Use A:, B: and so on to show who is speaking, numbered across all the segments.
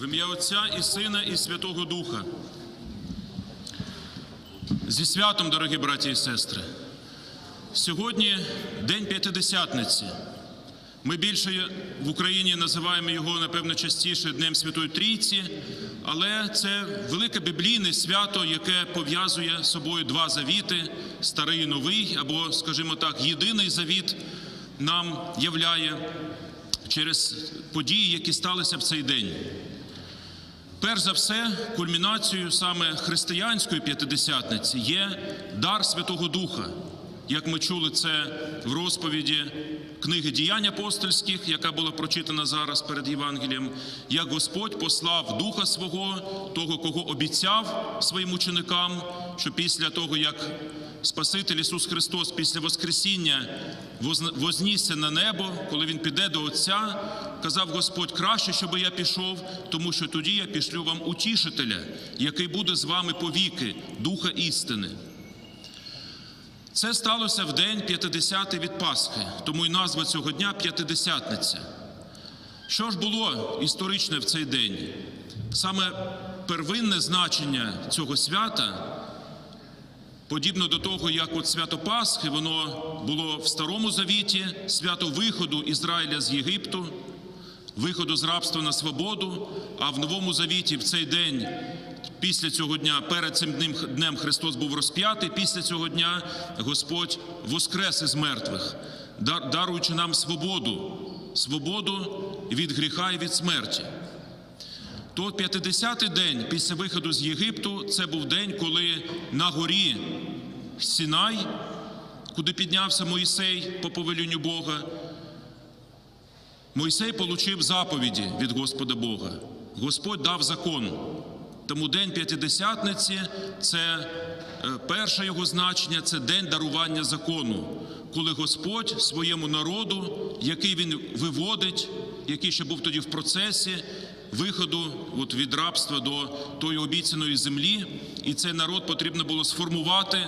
A: В ім'я Отця і Сина, і Святого Духа. Зі святом, дорогі браті і сестри. Сьогодні День П'ятидесятниці. Ми більше в Україні називаємо його, напевно, частіше Днем Святої Трійці, але це велике біблійне свято, яке пов'язує з собою два завіти старий і новий, або, скажімо так, єдиний завіт нам являє через події, які сталися в цей день. Перш за все, кульмінацією саме християнської п'ятидесятниці є дар Святого Духа. Як ми чули це в розповіді книги діянь апостольських, яка була прочитана зараз перед Євангелієм, як Господь послав Духа свого, того, кого обіцяв своїм ученикам, що після того, як Спаситель Ісус Христос після Воскресіння вознісся на небо, коли Він піде до Отця, казав Господь, краще, щоб я пішов, тому що тоді я пішлю вам утішителя, який буде з вами повіки, Духа істини. Це сталося в день 50 від Пасхи, тому й назва цього дня П'ятидесятниця. Що ж було історичне в цей день? Саме первинне значення цього свята, подібно до того, як от свято Пасхи, воно було в Старому Завіті, свято виходу Ізраїля з Єгипту, виходу з рабства на свободу, а в Новому Завіті в цей день, після цього дня, перед цим днем, днем Христос був розп'ятий, після цього дня Господь воскрес із мертвих, даруючи нам свободу, свободу від гріха і від смерті. То 50-й день після виходу з Єгипту це був день, коли на горі Сінай, куди піднявся Моїсей по повелінню Бога, Мойсей получив заповіді від Господа Бога. Господь дав закон. Тому день п'ятидесятниці це е, перше його значення, це день дарування закону, коли Господь своєму народу, який він виводить, який ще був тоді в процесі виходу от від рабства до тої обіцяної землі, і цей народ потрібно було сформувати,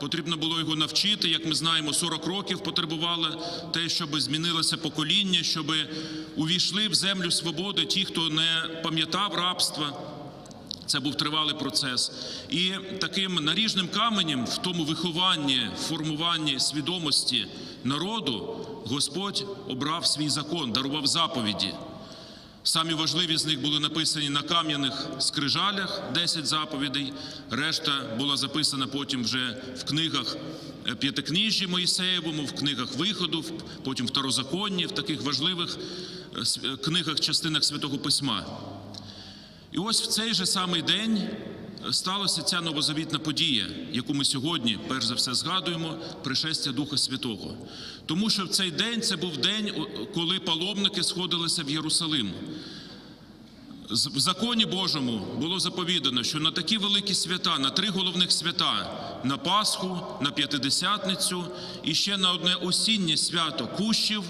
A: потрібно було його навчити. Як ми знаємо, 40 років потребувало те, щоб змінилося покоління, щоб увійшли в землю свободи ті, хто не пам'ятав рабства. Це був тривалий процес, і таким наріжним каменем в тому вихованні, формуванні свідомості народу Господь обрав свій закон, дарував заповіді. Самі важливі з них були написані на кам'яних скрижалях 10 заповідей. Решта була записана потім вже в книгах е, П'ятикніжжі Моїсеєвому, в книгах виходу, потім в Тарозаконні, в таких важливих е, е, книгах, частинах Святого Письма. І ось в цей же самий день сталася ця новозавітна подія, яку ми сьогодні, перш за все, згадуємо пришестя Духа Святого. Тому що в цей день це був день, коли паломники сходилися в Єрусалим. В законі Божому було заповідано, що на такі великі свята, на три головних свята на Пасху, на П'ятидесятницю і ще на одне осіннє свято кущів,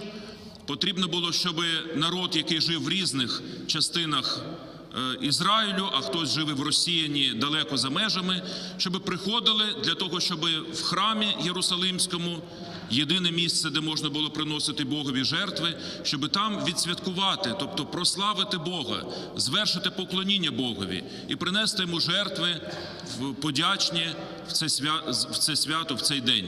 A: потрібно було, щоб народ, який жив в різних частинах Ізраїлю, а хтось жив і в Росіяні далеко за межами, щоб приходили для того, щоб в храмі Єрусалимському, єдине місце, де можна було приносити Богові жертви, щоб там відсвяткувати, тобто прославити Бога, звершити поклоніння Богові і принести йому жертви в подячні в це, свя... в це свято, в цей день.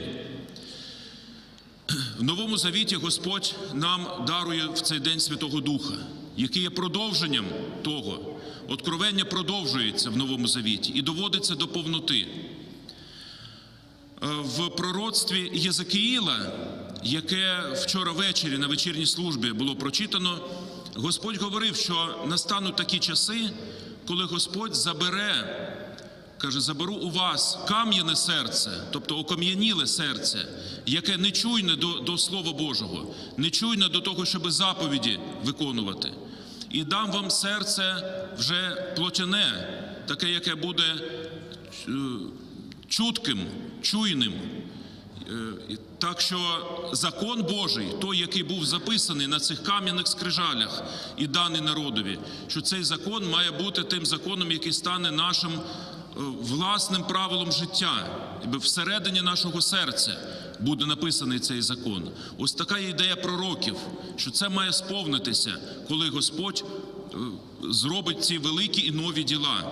A: В Новому Завіті Господь нам дарує в цей день Святого Духа, який є продовженням того. Откровення продовжується в Новому Завіті і доводиться до повноти. Е, В пророцтві Єзекіїла, яке вчора ввечері на вечірній службі було прочитано, Господь говорив, що настануть такі часи, коли Господь забере Каже, заберу у вас кам'яне серце, тобто окам'яніле серце, яке не чуйне до, до Слова Божого, не чуйне до того, щоб заповіді виконувати. І дам вам серце вже плотяне, таке, яке буде е, чутким, чуйним. Е, Так що закон Божий, той, який був записаний на цих кам'яних скрижалях і даний народові, що цей закон має бути тим законом, який стане нашим е, власним правилом життя, всередині нашого серця буде написаний цей закон. Ось така ідея пророків, що це має сповнитися, коли Господь е, зробить ці великі і нові діла,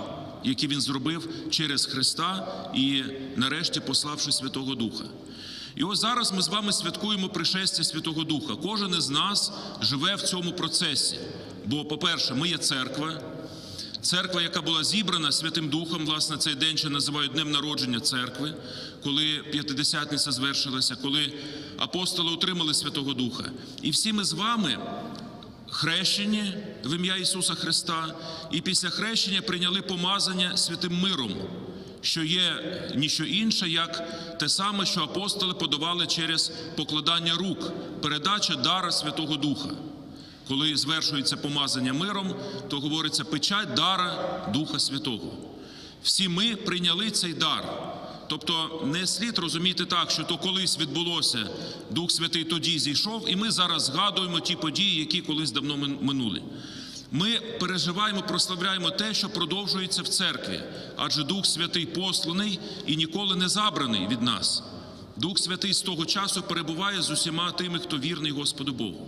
A: які він зробив через Христа і нарешті пославши Святого Духа. І ось зараз ми з вами святкуємо пришестя Святого Духа. Кожен із нас живе в цьому процесі. Бо, по-перше, ми є церква, церква, яка була зібрана Святим Духом, власне, цей день ще називають днем народження церкви, коли п'ятидесятниця звершилася, коли апостоли отримали Святого Духа. І всі ми з вами хрещені в ім'я Ісуса Христа, і після хрещення прийняли помазання святим миром, що є ніщо інше, як те саме, що апостоли подавали через покладання рук, передача дара Святого Духа. Коли звершується помазання миром, то говориться печать дара Духа Святого. Всі ми прийняли цей дар. Тобто не слід розуміти так, що то колись відбулося, Дух Святий тоді зійшов, і ми зараз згадуємо ті події, які колись давно минули. Ми переживаємо, прославляємо те, що продовжується в церкві, адже Дух Святий посланий і ніколи не забраний від нас. Дух Святий з того часу перебуває з усіма тими, хто вірний Господу Богу.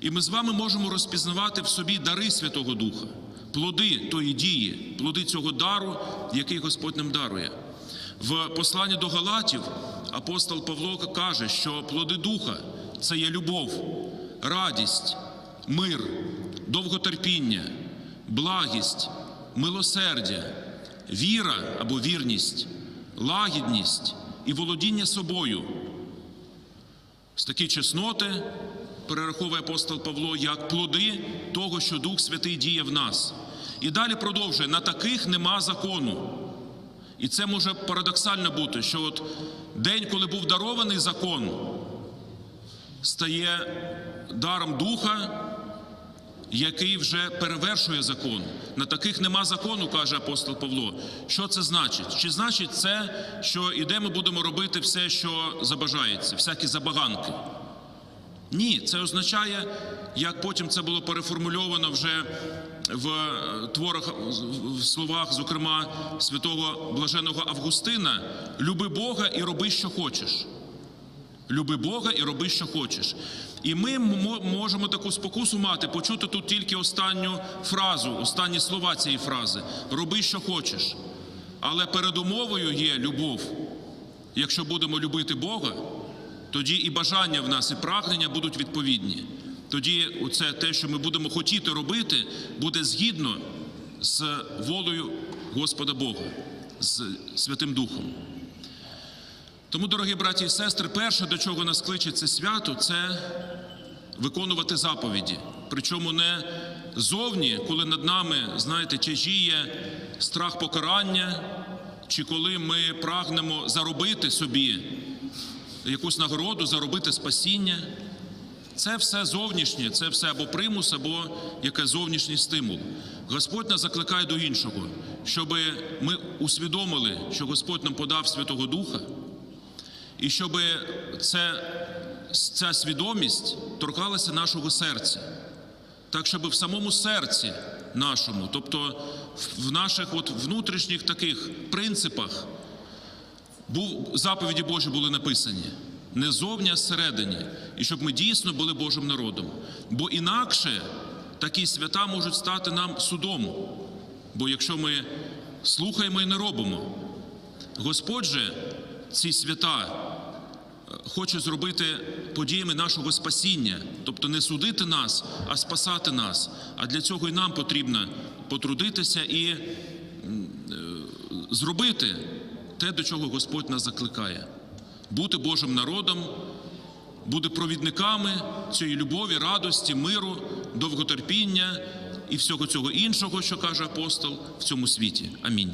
A: І ми з вами можемо розпізнавати в собі дари Святого Духа, плоди тої дії, плоди цього дару, який Господь нам дарує. В посланні до Галатів апостол Павло каже, що плоди Духа це є любов, радість, мир, довготерпіння, благість, милосердя, віра або вірність, лагідність і володіння собою. З такі чесноти перераховує апостол Павло як плоди того, що Дух Святий діє в нас. І далі продовжує: на таких нема закону. І це може парадоксально бути, що от день, коли був дарований закон, стає даром Духа, який вже перевершує закон. На таких нема закону, каже апостол Павло. Що це значить? Чи значить це, що іде ми будемо робити все, що забажається, всякі забаганки? Ні, це означає, як потім це було переформульовано вже в е, творах, в словах, зокрема святого блаженого Августина: люби Бога і роби, що хочеш. Люби Бога і роби, що хочеш. І ми можемо таку спокусу мати, почути тут тільки останню фразу, останні слова цієї фрази: роби, що хочеш. Але передумовою є любов. Якщо будемо любити Бога, тоді і бажання в нас, і прагнення будуть відповідні. Тоді це те, що ми будемо хотіти робити, буде згідно з волею Господа Бога, з Святим Духом. Тому, дорогі браті і сестри, перше, до чого нас кличе це свято, це виконувати заповіді. Причому не зовні, коли над нами, знаєте, тяжіє страх покарання, чи коли ми прагнемо заробити собі якусь нагороду, заробити спасіння. Це все зовнішнє, це все або примус, або якийсь зовнішній стимул. Господь нас закликає до іншого, щоб ми усвідомили, що Господь нам подав Святого Духа, і щоб це, ця свідомість торкалася нашого серця, так щоб в самому серці нашому, тобто в наших от внутрішніх таких принципах, був, заповіді Божі були написані не зовні, а зсередині, і щоб ми дійсно були Божим народом. Бо інакше такі свята можуть стати нам судом. Бо якщо ми слухаємо і не робимо, Господь же ці свята е, хоче зробити подіями нашого спасіння, тобто не судити нас, а спасати нас. А для цього і нам потрібно потрудитися і е, зробити те, до чого Господь нас закликає. Бути Божим народом, бути провідниками цієї любові, радості, миру, довготерпіння і всього цього іншого, що каже апостол в цьому світі. Амінь.